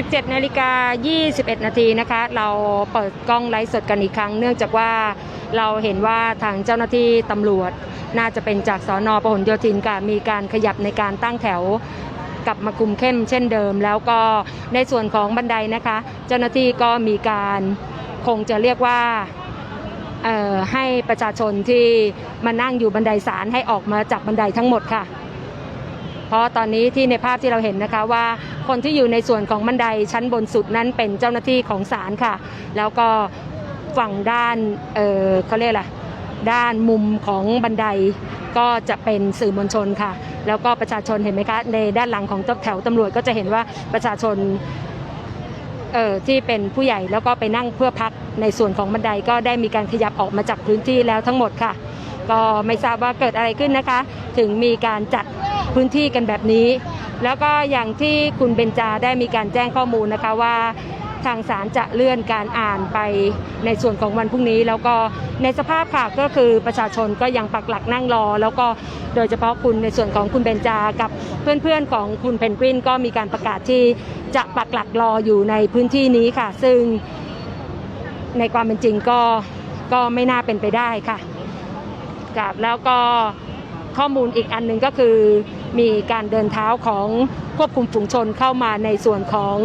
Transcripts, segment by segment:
17นาฬิกา21 นาทีนะคะ เราเปิดกล้องไลฟ์สดกันอีกครั้ง เนื่องจากว่าเราเห็นว่าทางเจ้าหน้าที่ตำรวจ น่าจะเป็นจากสอนอพหลโยธินค่ะมีการขยับในการตั้งแถวกลับมาคุมเข้มเช่นเดิม แล้วก็ในส่วนของบันไดนะคะ เจ้าหน้าที่ก็มีการคงจะเรียกว่าให้ประชาชนที่มานั่งอยู่บันไดศาลให้ออกมาจากบันไดทั้งหมดค่ะ เพราะตอนนี้ที่ในภาพที่เราเห็นนะคะว่าคนที่อยู่ในส่วนของบันไดชั้นบนสุดนั้นเป็นเจ้าหน้าที่ของศาลค่ะ แล้วก็ฝั่งด้านเออเขาเรียกอะไรด้านมุมของบันไดก็จะเป็นสื่อมวลชนค่ะ แล้วก็ประชาชนเห็นไหมคะในด้านหลังของแถวตำรวจก็จะเห็นว่าประชาชนเอ่อที่เป็นผู้ใหญ่แล้วก็ไปนั่งเพื่อพักในส่วนของบันไดก็ได้มีการขยับออกมาจากพื้นที่แล้วทั้งหมดค่ะ ก็ไม่ทราบว่าเกิดอะไรขึ้นนะคะ ถึงมีการจัด พื้นที่กันแบบนี้ แล้วก็อย่างที่คุณเบญจาได้มีการแจ้งข้อมูลนะคะว่าทางศาลจะเลื่อนการอ่านไปในส่วนของวันพรุ่งนี้ แล้วก็ในสภาพค่ะก็คือประชาชนก็ยังปักหลักนั่งรอ แล้วก็โดยเฉพาะคุณในส่วนของคุณเบญจากับเพื่อนๆของคุณเพนกวินก็มีการประกาศที่จะปักหลักรออยู่ในพื้นที่นี้ค่ะ ซึ่งในความเป็นจริงก็ก็ไม่น่าเป็นไปได้ค่ะกับแล้วก็ข้อมูลอีกอันหนึ่งก็คือ มีการเดินเท้าของควบคุมฝูงชนเข้ามาในส่วนของ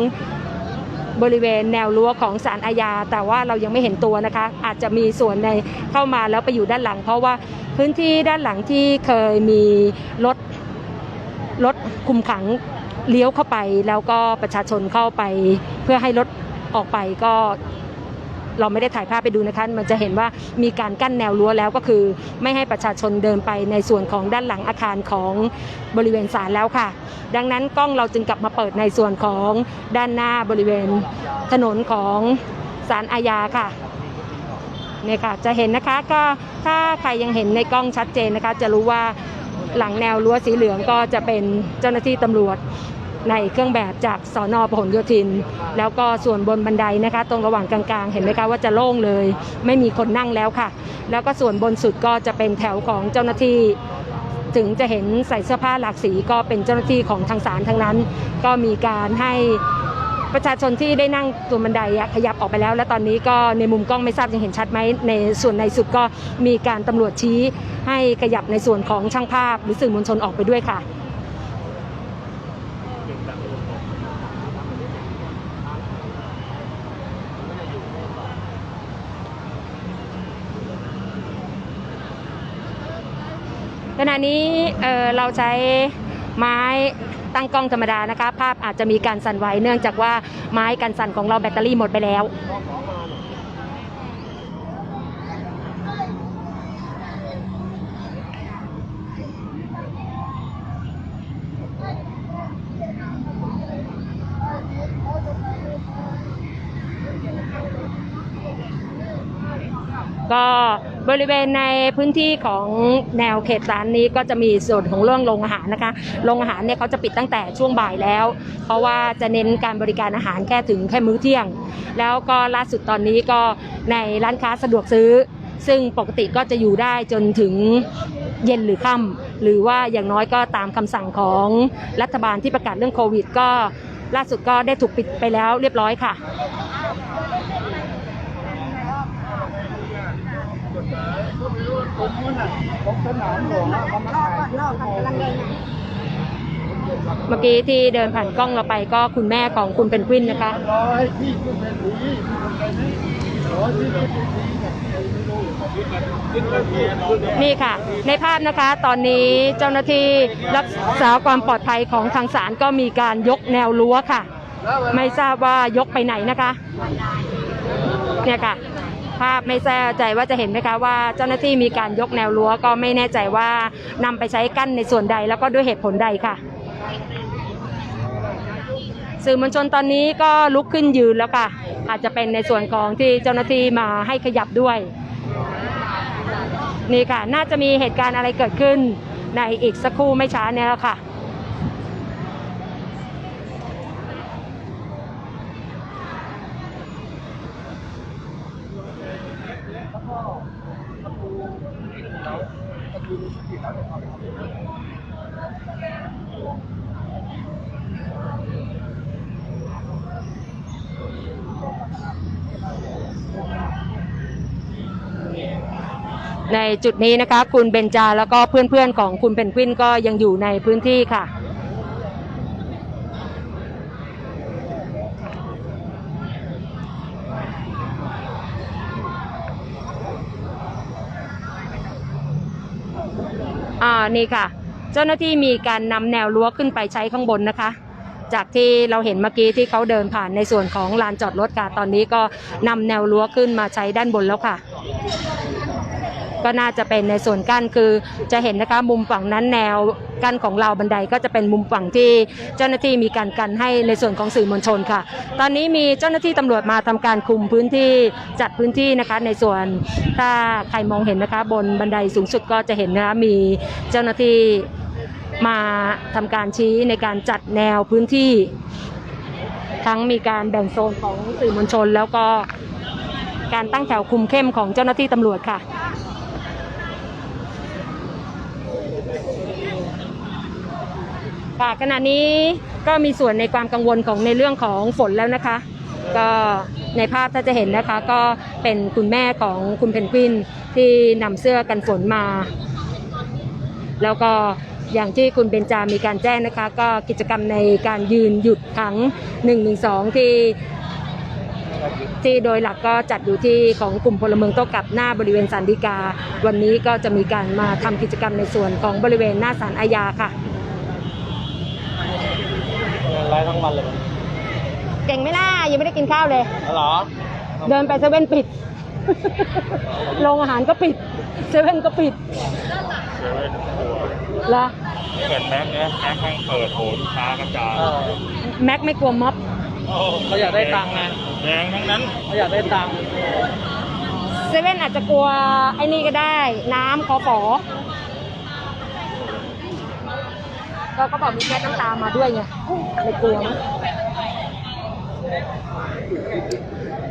บริเวณแนวรั้วของศาลอาญา แต่ว่าเรายังไม่เห็นตัวนะคะ อาจจะมีส่วนในเข้ามาแล้วไปอยู่ด้านหลัง เพราะว่าพื้นที่ด้านหลังที่เคยมีรถรถคุมขังเลี้ยวเข้าไป แล้วก็ประชาชนเข้าไป เพื่อให้รถออกไปก็ เราไม่ได้ถ่ายภาพไปดูนะคะ มันจะเห็นว่ามีการกั้นแนวรั้วแล้วก็คือ ไม่ให้ประชาชนเดินไปในส่วนของด้านหลังอาคารของบริเวณศาลแล้วค่ะ ดังนั้นกล้องเราจึงกลับมาเปิดในส่วนของด้านหน้าบริเวณถนนของศาลอาญาค่ะเนี่ยค่ะจะเห็นนะคะก็ถ้าใครยังเห็นในกล้องชัดเจนนะคะ จะรู้ว่าหลังแนวรั้วสีเหลืองก็จะเป็นเจ้าหน้าที่ตำรวจ ในเครื่องแบบจากสอนอพหลโยธิน แล้วก็ส่วนบนบันไดนะคะ ตรงระหว่างกลางๆ เห็นไหมคะว่าจะโล่งเลย ไม่มีคนนั่งแล้วค่ะ แล้วก็ส่วนบนสุดก็จะเป็นแถวของเจ้าหน้าที่ ถึงจะเห็นใส่เสื้อผ้าหลากสีก็เป็นเจ้าหน้าที่ของทางศาลทั้งนั้น ก็มีการให้ประชาชนที่ได้นั่งตัวบันไดขยับออกไปแล้ว และตอนนี้ก็ในมุมกล้องไม่ทราบยังเห็นชัดไหมในส่วนในสุดก็มีการตำรวจชี้ ให้ขยับในส่วนของช่างภาพ หรือสื่อมวลชนออกไปด้วยค่ะ ณะนี้เเราใช้ไม้ตั้งกล้องธรรมดานะคะ ภาพอาจจะมีการสั่นไหวเนื่องจากว่าไม้กันสั่นของเราแบตเตอรี่หมดไปแล้วก็ บริเวณในพื้นที่ของแนวเขตศาลนี้ก็จะมีส่วนของเรื่องโรงอาหารนะคะโรงอาหารเนี่ยเขาจะปิดตั้งแต่ช่วงบ่ายแล้ว เพราะว่าจะเน้นการบริการอาหารแค่ถึงแค่มื้อเที่ยง แล้วก็ล่าสุดตอนนี้ก็ในร้านค้าสะดวกซื้อ ซึ่งปกติก็จะอยู่ได้จนถึงเย็นหรือค่ำหรือว่าอย่างน้อยก็ตามคำสั่งของรัฐบาลที่ประกาศเรื่องโควิด ก็ล่าสุดก็ได้ถูกปิดไปแล้วเรียบร้อยค่ะ ผมนู้นน่ะผมสนามหลวงอะเขามาถ่ายรูปโมงเมื่อกี้ที่เดินผ่านกล้องเราไปก็คุณแม่ของคุณเพนกวินนะคะ ร้อยที่คุณเป็นสีคุณเป็นนี่ร้อยที่คุณเป็นผีเนี่ยไม่รู้ขึ้นมาเพียน้องเนี่ย นี่ค่ะ ในภาพนะคะตอนนี้เจ้าหน้าที่รักษาความปลอดภัยของทางศาลก็มีการยกแนวรั้วค่ะ ไม่ทราบว่ายกไปไหนนะคะ เนี่ยค่ะ ภาพไม่แน่ใจว่าจะเห็นไหมคะว่าเจ้าหน้าที่มีการยกแนวรั้วก็ไม่แน่ใจว่านำไปใช้กั้นในส่วนใดแล้วก็ด้วยเหตุผลใดค่ะสื่อมวลชนตอนนี้ก็ลุกขึ้นยืนแล้วค่ะ อาจจะเป็นในส่วนของที่เจ้าหน้าที่มาให้ขยับด้วย นี่ค่ะ น่าจะมีเหตุการณ์อะไรเกิดขึ้นในอีกสักครู่ไม่ช้าเนี้แล้วค่ะ ในจุดนี้นะคะคุณเบนจาแล้วก็เพื่อนๆของคุณเพนกวินก็ยังอยู่ในพื้นที่ค่ะ อ่านี่ค่ะ เจ้าหน้าที่มีการนำแนวรั้วขึ้นไปใช้ข้างบนนะคะจากที่เราเห็นเมื่อกี้ที่เขาเดินผ่านในส่วนของลานจอดรถค่ะ ตอนนี้ก็นำแนวรั้วขึ้นมาใช้ด้านบนแล้วค่ะ ก็น่าจะเป็นในส่วนกั้นคือจะเห็นนะคะมุมฝั่งนั้นแนวกั้นของเราบันไดก็จะเป็นมุมฝั่งที่เจ้าหน้าที่มีการกันให้ในส่วนของสื่อมวลชนค่ะ ตอนนี้มีเจ้าหน้าที่ตำรวจมาทำการคุมพื้นที่จัดพื้นที่นะคะในส่วนถ้าใครมองเห็นนะคะ บนบันไดสูงสุดก็จะเห็นนะคะมีเจ้าหน้าที่มาทำการชี้ในการจัดแนวพื้นที่ ทั้งมีการแบ่งโซนของสื่อมวลชน แล้วก็การตั้งแถวคุมเข้มของเจ้าหน้าที่ตำรวจค่ะ ค่ะขณะนี้ก็มีส่วนในความกังวลของในเรื่องของฝนแล้วนะคะ ก็ในภาพถ้าจะเห็นนะคะ ก็เป็นคุณแม่ของคุณเพนกวินที่นำเสื้อกันฝนมา แล้วก็อย่างที่คุณเบนจามีการแจ้งนะคะ ก็กิจกรรมในการยืนหยุดทั้ง1นึที่ที่โดยหลักก็จัดอยู่ที่ของกลุ่มพลเมืองโต้กลับหน้าบริเวณสันติกา วันนี้ก็จะมีการมาทำกิจกรรมในส่วนของบริเวณหน้าศาลอาญาค่ะ ไล่ทั้งวันเลยเก่งไหมล่ะยังไม่ได้กินข้าวเลยเหรอเดินไปเซเว่นปิด โรงอาหารก็ปิด เซเว่นก็ปิดเซเว่นครัวเหรอเกิดแม็กเนี่ยแม็กแม่งเปิดโหลูกค้ากระจายแม็กไม่กลัวม็อบเขาอยากได้ตังค์ไงแดงทั้งนั้นเขาอยากได้ตังค์เซเว่นอาจจะกลัวไอ้นี่ก็ได้ น้ำขอฝอ ก็เขาบอกมีแก๊สน้ำตามาด้วยไงไม่กลัวมั้ง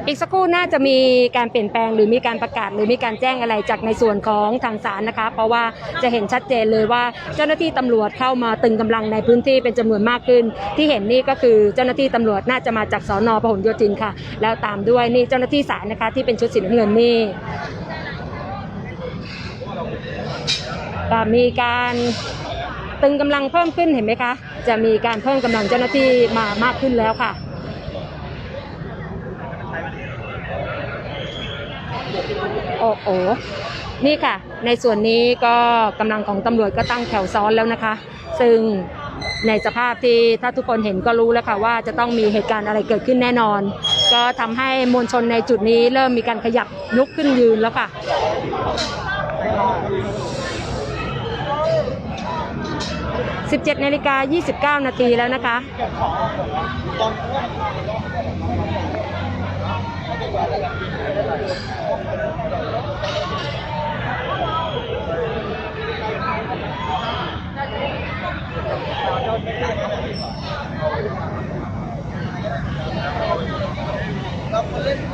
อีกสักครู่น่าจะมีการเปลี่ยนแปลงหรือมีการประกาศ หรือมีการแจ้งอะไรจากในส่วนของทางศาลนะคะ เพราะว่าจะเห็นชัดเจนเลยว่าเจ้าหน้าที่ตำรวจเข้ามาตึงกำลังในพื้นที่เป็นจำนวนมากขึ้น ที่เห็นนี่ก็คือเจ้าหน้าที่ตำรวจน่าจะมาจากสอนอพหลโยธินค่ะ แล้วตามด้วยนี่เจ้าหน้าที่ศาลนะคะ ที่เป็นชุดสีน้ำเงินนี่ก็มีการ ตึงกำลังเพิ่มขึ้นเห็นไหมคะ จะมีการเพิ่มกำลังเจ้าหน้าที่มามากขึ้นแล้วค่ะ โอ้โหนี่ค่ะ ในส่วนนี้ก็กำลังของตำรวจก็ตั้งแถวซ้อนแล้วนะคะ ซึ่งในสภาพที่ถ้าทุกคนเห็นก็รู้แล้วค่ะว่าจะต้องมีเหตุการณ์อะไรเกิดขึ้นแน่นอน ก็ทำให้มวลชนในจุดนี้เริ่มมีการขยับลุกขึ้นยืนแล้วค่ะ 17นาฬิกา29 นาทีแล้วนะคะ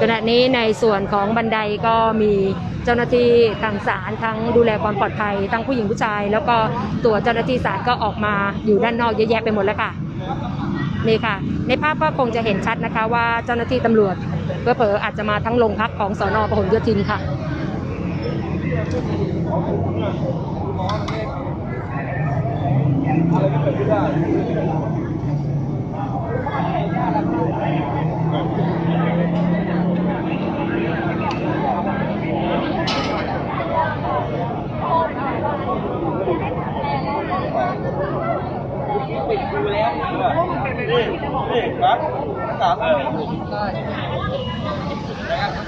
ขณะนี้ในส่วนของบันไดก็มี เจ้าหน้าที่ทางศาลทั้งดูแลความปลอดภัยทั้งผู้หญิงผู้ชาย แล้วก็ตัวเจ้าหน้าที่ศาลก็ออกมาอยู่ด้านนอกเยอะแยะไปหมดแล้วค่ะนี่ค่ะ ในภาพก็คงจะเห็นชัดนะคะว่าเจ้าหน้าที่ตำรวจเผลอๆออาจจะมาทั้งโรงพักของสอนอพหลโยธินค่ะนี่ครับสาม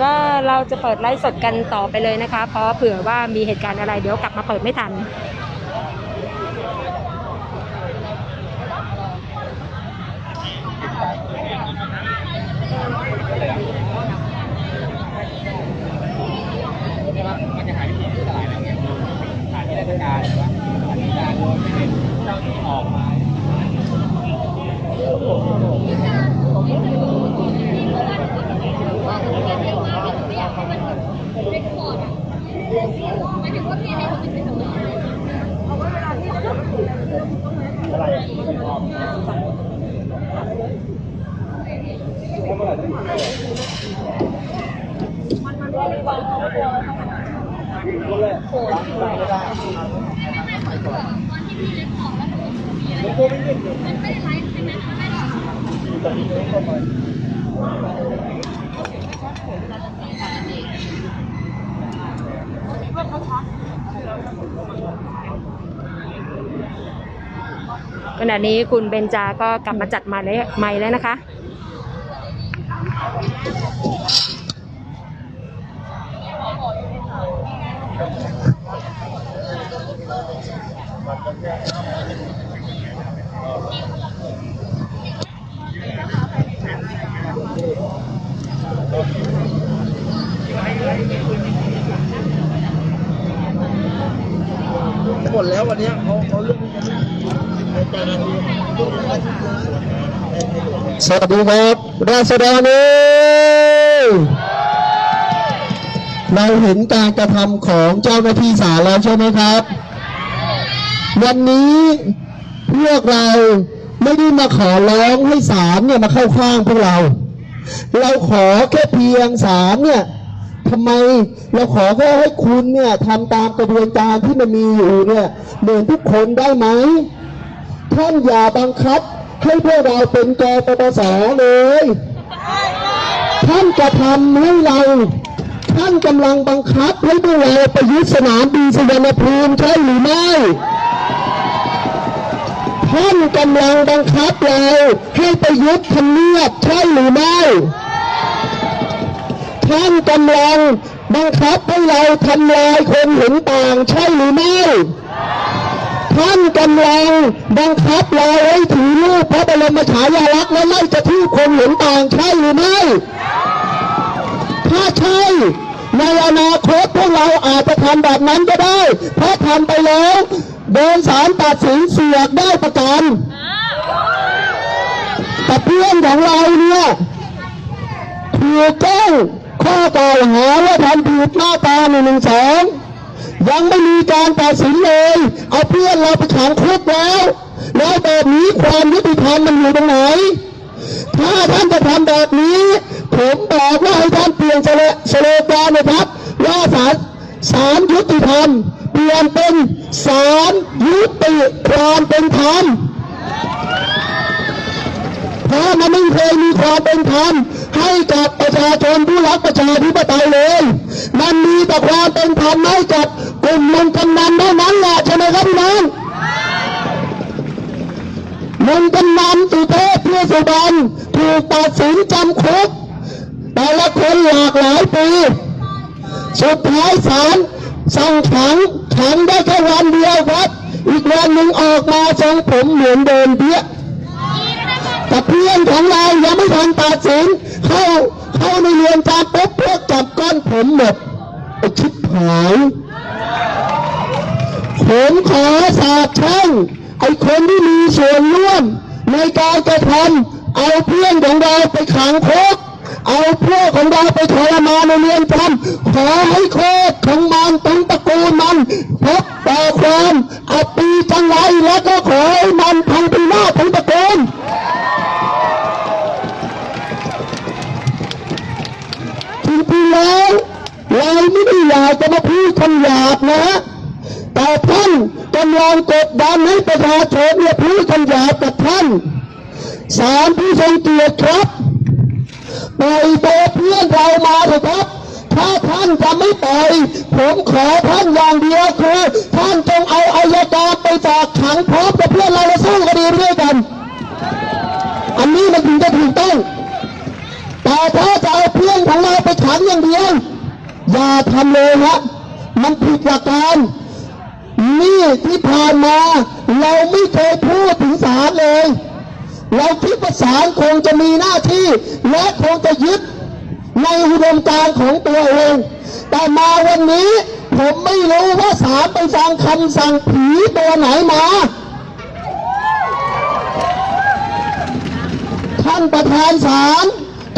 ก็เราจะเปิดไลฟ์สดกันต่อไปเลยนะคะ เพราะเผื่อว่ามีเหตุการณ์อะไรเดี๋ยวกลับมาเปิดไม่ทันจะหายที่ที่ตลาดแล้วไงหาที่ราชการหรือว่าราชการโดยไม่ได้เจ้าที่ออกมา น คนแรกตั้งไม่ได้หลวงพ่ อไม่ยื่นเลยตอนนี้เข้าไป ขณะนี้คุณเบนจาก็กลับมาจัดมาเลยใหม่แล้วนะคะ ดแล้ววันนี้เขาเขาเรื่องนี้กันสวัสดีครับราษฎรเอยเราเห็นการกระทำของเจ้าหน้าที่ศาลแล้วใช่ไหมครับ วันนี้พวกเราไม่ได้มาขอร้องให้ศาลเนี่ยมาเข้าข้างพวกเรา เราขอแค่เพียงศาลเนี่ย ทำไมเราขอแค่ให้คุณเนี่ยทำตามกระบวนการที่มันมีอยู่เนี่ยเหมือนทุกคนได้ไหมท่านอย่าบังคับให้พวกเราเป็นกปปสเลย ท่านจะทำให้เรา ท่านกำลังบังคับให้พวกเราไปยึดสนามบินสุวรรณภูมิใช่หรือไม่ ท่านกำลังบังคับเราให้ไปยึดทำเนียบใช่หรือไม่ ท่านกำลังบังคับให้เราทำลายคนเห็นต่างใช่หรือไม่ท่านกำลังบังคับเราให้ถือรูปพระบรมฉายาลักษณ์และไล่จะที่คนเห็นต่างใช่หรือไม่ ถ้าใช่ในอนาคตพวกเราอาจจะทำแบบนั้นก็ได้ เพราะทำไปแล้วโดนศาลตัดสินเสียกได้ประกันแต่เพื่อนของเราเนี่ยถูกแจ้ง ข้อกล่าวหาว่าทำผิดมาตราหนึ่งหนึ่งสองยังไม่มีการตัดสินเลย เอาเพื่อนเราไปขังคุกแล้ว แล้วแบบนี้ความยุติธรรมมันอยู่ตรงไหน ถ้าท่านจะทำแบบนี้ ผมบอกว่าให้ท่านเปลี่ยนสโลสโลแกนนะครับ ว่าศาลศาลยุติธรรม เปลี่ยนเป็นศาลยุติความเป็นธรรมเพราะมันไม่เคยมีความเป็นธรรม ประชาชนผู้รักประชาธิปไตยเลย มันมีแต่ความเป็นธรรมให้กับกลุ่มลงกำนันเท่านั้นแหละใช่ไหมครับพี่น้องลงกำนันสุเทพเพื่อสุบรรณถูกตัดสินจำคุกแต่ละคนหลากหลายปีสุดท้ายศาลสั่งขังขังได้แค่วันเดียวครับ อีกวันหนึ่งออกมาทรงผมเหมือนเดิมเพี้ยแต่เพื่อนของเรายังไม่ทันตัดสินเข้า เข้าในเรือนจำปุ๊บพวกจับก้อนผมหมดไอชิบหายผมขอสาบแช่งไอคนที่มีส่วนร่วม ในการกระทำเอาเพื่อนของเราไปขังคุกเอาพวกของเราไปทรมานในเรือนจำขอให้โคตรของมันต้องตระกูลมันพบแต่ความอับปีจังไรและก็ขอให้มันพังพินาศทั้งตระกูล จริงๆแล้วเราไม่ได้อยากจะมาพูดคำหยาบนะ แต่ท่านกำลังกดดันให้ประชาชนเนี่ยพูดคำหยาบกับท่านสามผู้ทรงเกียรติครับปล่อยตัวเพื่อนเรามาเถอะครับ ถ้าท่านจะไม่ปล่อยผมขอท่านอย่างเดียวคือท่านจงาทำเลยฮะมันผิดหลักการนี่ที่ผ่านมา เราไม่เคยพูดถึงศาลเลย เราคิดว่าศาลคงจะมีหน้าที่ และคงจะยึดในอุดมการของตัวเอง แต่มาวันนี้ผมไม่รู้ว่าศาลไปฟังคำสั่งผีตัวไหนมา ท่านประธานศาล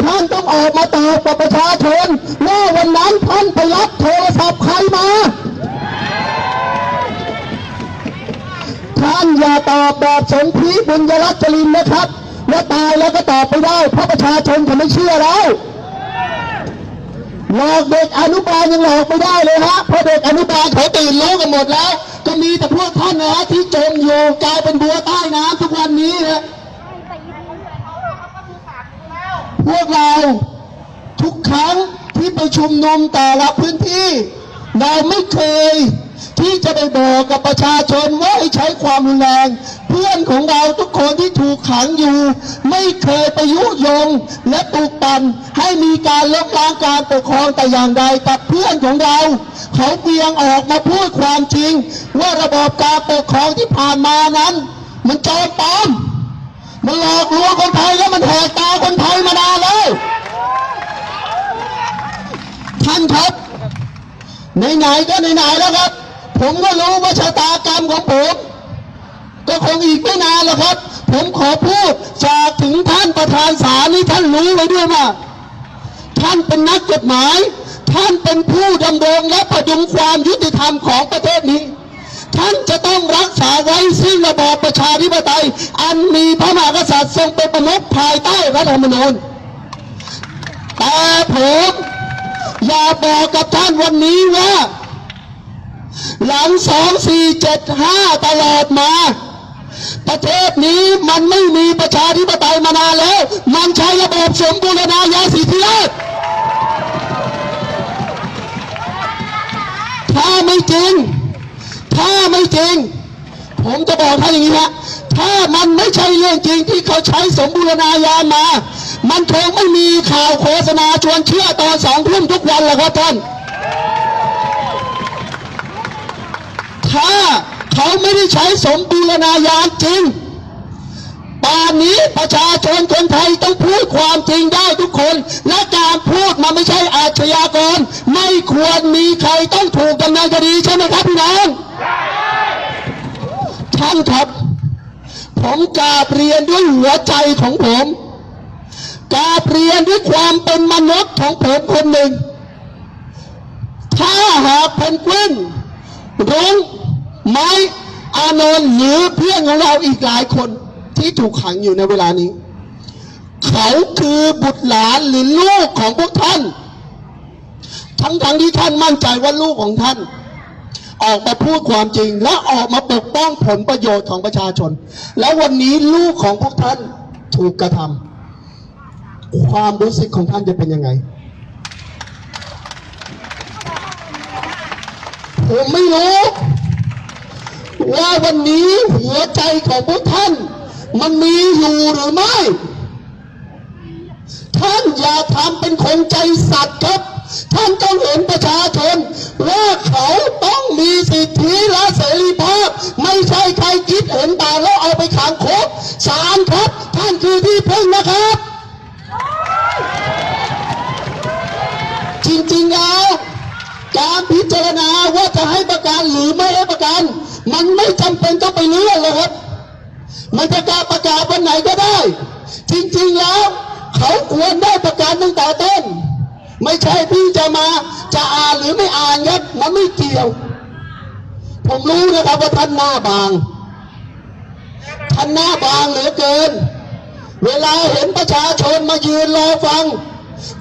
ท่านต้องออกมาตอบกับประชาชนว่าวันนั้นท่านไปรับโทรศัพท์ใครมา ท่านอย่าตอบแบบสนธิบุญยรัตจรินนะครับว่าตายแล้วก็ตอบไปได้ เพราะประชาชนเขาไม่เชื่อแล้วหลอกเด็กอนุบาลยังหลอกไม่ได้เลยฮะเพราะเด็กอนุบาลเขาตื่นรู้กันหมดแล้ว ก็มีแต่พวกท่านนะฮะที่จมอยู่กลายเป็นบัวใต้น้ำทุกวันนี้นะ พวกเราทุกครั้งที่ไปชุมนุมแต่ละพื้นที่ เราไม่เคยที่จะไปบอกกับประชาชนว่าให้ใช้ความรุนแรง เพื่อนของเราทุกคนที่ถูกขังอยู่ ไม่เคยไปยุยงและปลุกปั่นให้มีการลบล้างการปกครองแต่อย่างใดกับเพื่อนของเรา เขาเพียงออกมาพูดความจริง ว่าระบบการปกครองที่ผ่านมานั้น มันจอมปลอม มันหลอกลวงคนไทยแล้วมันแหกตาคนไทยมานานแล้วท่านครับไหนๆก็ไหนๆแล้วครับ ผมก็รู้ว่าชะตากรรมของผมก็คงอีกไม่นานแล้วครับ ผมขอพูดฝากถึงท่านประธานศาลนี่ท่านรู้ไว้ด้วยว่าท่านเป็นนักกฎหมาย ท่านเป็นผู้ดำรงและประดุงความยุติธรรมของประเทศนี้ ท่านจะต้องรักษาไว้ซึ่งระบอบประชาธิปไตย อันมีพระมหากษัตริย์ทรงเป็นประมุขภายใต้รัฐธรรมนูญแต่ผมอย่าบอกกับท่านวันนี้ว่า หลังสองสี่เจ็ดห้าตลอดมา ประเทศนี้มันไม่มีประชาธิปไตยมานานแล้ว มันใช้ระบบสมบูรณาญาสิทธิราชย์ถ้าไม่จริง ไม่จริง ผมจะบอกท่านอย่างนี้ฮะถ้ามันไม่ใช่เรื่องจริงที่เขาใช้สมบูรณาญาณมา มันคงไม่มีข่าวโฆษณาชวนเชื่อตอนสองทุ่มทุกวันแหละครับท่าน ถ้าเขาไม่ได้ใช้สมบูรณาญาณจริงป่านนี้ประชาชนคนไทยต้องพูดความจริงได้ทุกคน และการพูดมันไม่ใช่อาชญากร ไม่ควรมีใครต้องถูกดำเนินคดีใช่ไหมครับพี่น้อง ท่านครับ ผมกาบเรียนด้วยหัวใจของผมกาบเรียนด้วยความเป็นมนุษย์ของผมคนหนึ่ง ถ้าหากเพนกวินรุ้งไม้อานนท์หรือเพื่อนของเราอีกหลายคนที่ถูกขังอยู่ในเวลานี้ เขาคือบุตรหลานหรือลูกของพวกท่าน ทั้งๆทที่ท่านมั่นใจว่าลูกของท่าน ออกมาพูดความจริง และออกมาปกป้องผลประโยชน์ของประชาชน แล้ววันนี้ลูกของพวกท่านถูกกระทำความรู้สึกของท่านจะเป็นยังไง ผมไม่รู้ ว่าวันนี้หัวใจของพวกท่าน มันมีอยู่หรือไม่ ท่านอย่าทำเป็นคนใจสัตว์ครับ ท่านต้องเห็นประชาชนว่าเขาต้องมีสิทธิและเสรีภาพ ไม่ใช่ใครคิดเห็นต่างแล้วเอาไปขังคุกศาลครับ ท่านคือที่พึ่งนะครับ จริงๆแล้วการพิจารณาว่าจะให้ประกันหรือไม่ให้ประกัน มันไม่จำเป็นต้องไปเลื่อนเลยครับ มันจะการประกาศวันไหนก็ได้ จริงๆแล้ว เขาควรได้ประกันตั้งแต่ต้น ไม่ใช่พี่จะมาจะอ่านหรือไม่อ่านครับมันไม่เกี่ยว ผมรู้นะครับว่าท่านหน้าบาง ท่านหน้าบางเหลือเกิน เวลาเห็นประชาชนมายืนรอฟัง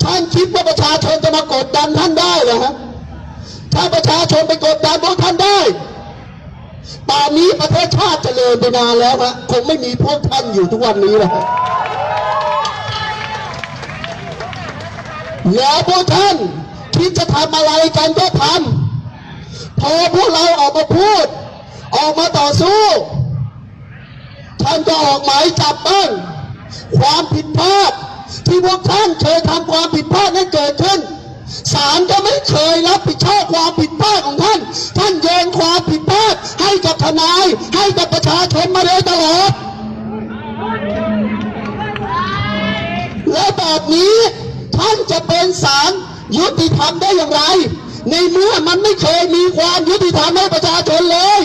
ท่านคิดว่าประชาชนจะมากดดันท่านได้เหรอฮะถ้าประชาชนไปกดดันพวกท่านได้ป่านนี้ประเทศชาติเจริญไปนานแล้วฮะคงไม่มีพวกท่านอยู่ทุกวันนี้แล้วฮะ แล้วพวกท่านคิดจะทำอะไรกันก็ทำพอพวกเราออกมาพูด ออกมาต่อสู้ ท่านก็ออกหมายจับบ้างความผิดพลาดที่พวกท่านเคยทำความผิดพลาดนั้นเกิดขึ้นศาลก็ไม่เคยรับผิดชอบความผิดพลาดของท่าน ท่านโยนความผิดพลาดให้กับทนาย ให้กับประชาชนมาโดยตลอด และแบบนี้ ท่านจะเป็นศาลยุติธรรมได้อย่างไร ในเมื่อมันไม่เคยมีความยุติธรรมให้ประชาชนเลย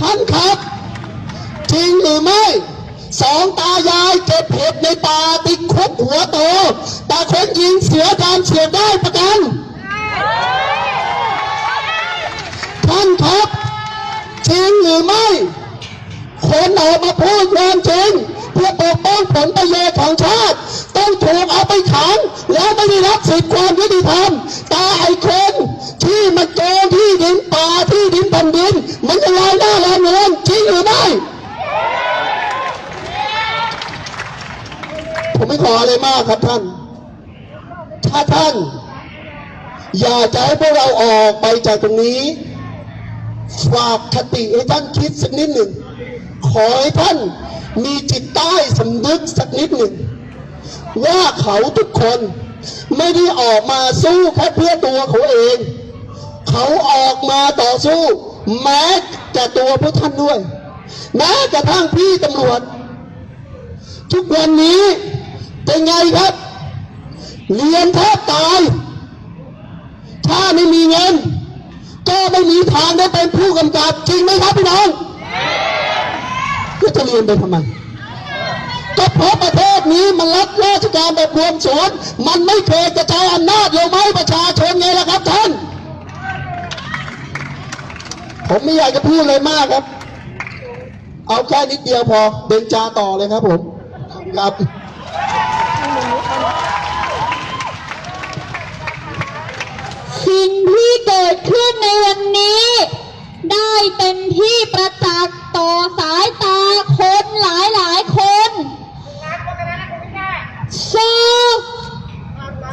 ท่านครับ จริงหรือไม่สองตายายเก็บเห็ดในป่าติดคุกหัวโต แต่คนยิงเสือดำเสียได้ประกัน ท่านครับ จริงหรือไม่ คนออกมาพูดความจริง เพื่อปกป้องผลประโยชน์ของชาติ ต้องถูกเอาไปขังแล้วไม่ได้รับสิทธิความยุติธรรมแต่ไอ้คนที่มันโกงที่ดินป่าที่ดินแผ่นดิน มันจะลอยหน้าลอยเงินจริงหรือไม่ผมไม่ขออะไรมากครับท่าน ถ้าท่าน อยากจะให้พวกเราออกไปจากตรงนี้ ฝากคติให้ท่านคิดสักนิดหนึ่ง ขอให้ท่าน มีจิตใต้สำนึกสักนิดหนึ่ง ว่าเขาทุกคนไม่ได้ออกมาสู้แค่เพื่อตัวเขาเอง เขาออกมาต่อสู้ แม้แต่ตัวพวกท่านด้วย แม้กระทั่งพี่ตำรวจ ทุกวันนี้เป็นไงครับ เรียนแทบตาย ถ้าไม่มีเงิน ก็ไม่มีทางได้เป็นผู้กำกับจริงไหมครับพี่น้อง ก็จะเรียนไปทำไมก็เพราะประเทศนี้มันรับราชการแบบรวมศูนย์มันไม่เคยกระจายอำนาจลงมาให้ประชาชนไงล่ะครับท่าน ผมไม่อยากจะพูดเลยมากครับ เอาแค่นิดเดียวพอเบนจาต่อเลยครับผมครับสิ่งที่เกิดขึ้นในวันนี้ ได้เป็นที่ประจักษ์ต่อสายตาคนหลายหลายๆคนสื่อ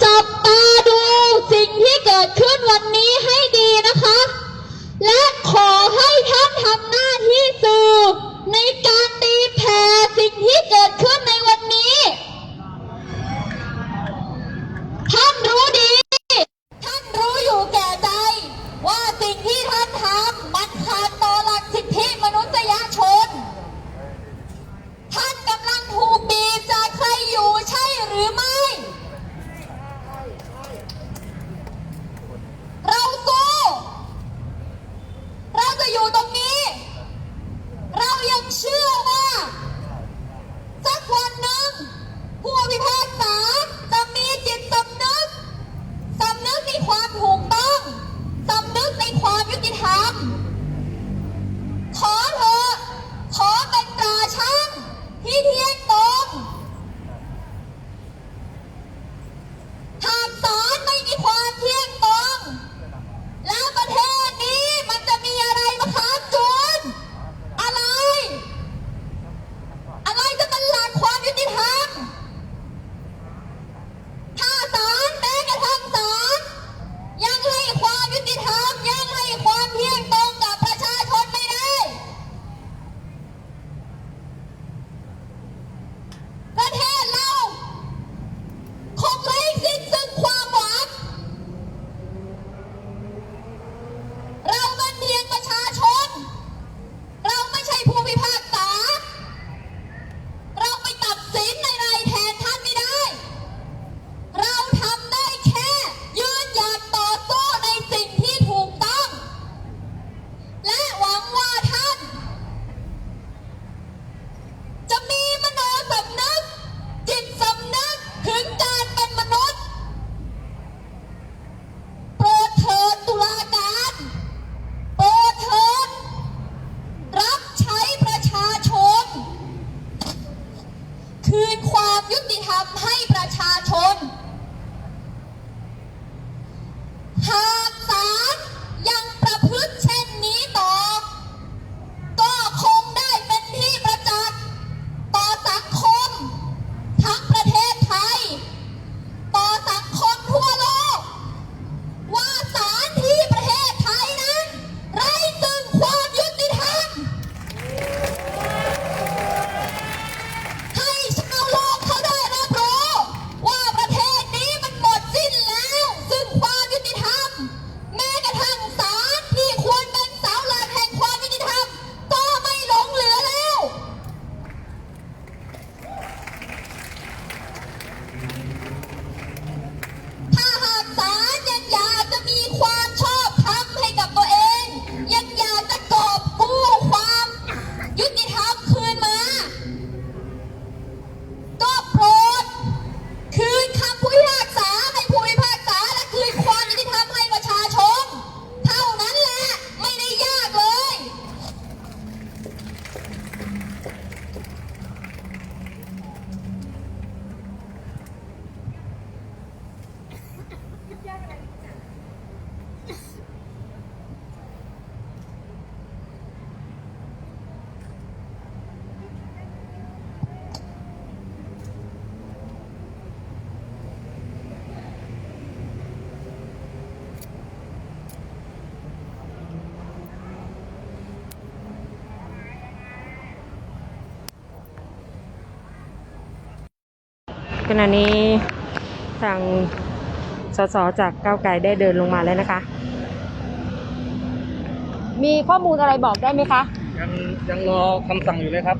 จับตาดูสิ่งที่เกิดขึ้นวันนี้ให้ดีนะคะ และขอให้ท่านทำหน้าที่สื่อในการตีแผ่สิ่งที่เกิดขึ้นในวันนี้ ท่านรู้ดี ท่านรู้อยู่แก่ใจ ว่าสิ่งที่ท่านทำมันขาดต่อหลักสิทธิมนุษยชน ท่านกำลังถูกบีบจากใครอยู่ใช่หรือไม่ เราสู้ เราจะอยู่ตรงนี้ เรายังเชื่อว่า สักวันหนึ่งผู้พิพากษาจะมีจิตสำนึก สำนึกในความถูกต้อง สำนึกในความยุติธรรม ขอเถอะขอเป็นตราช่างที่เที่ยงตรง หากศาลไม่มีความเที่ยงตรง แล้วประเทศนี้มันจะมีอะไรมาค้างจูนอะไร อะไรจะเป็นหลักความยุติธรรม ถ้าศาลแม้กระทั่งศาลยังให้ความยุติธรรมยังให้ความเที่ยงตรงกับประชาชนไม่ได้ ประเทศเราคงไร้สิ้นซึ่งความหวัง เราเป็นเพียงประชาชน เราไม่ใช่ผู้พิพากษา เรา ไณะนี้ทางสสจากก้าวไกลได้เดินลงมาแล้วนะคะ มีข้อมูลอะไรบอกได้ไหมคะ ยังยังรอคำสั่งอยู่เลยครับ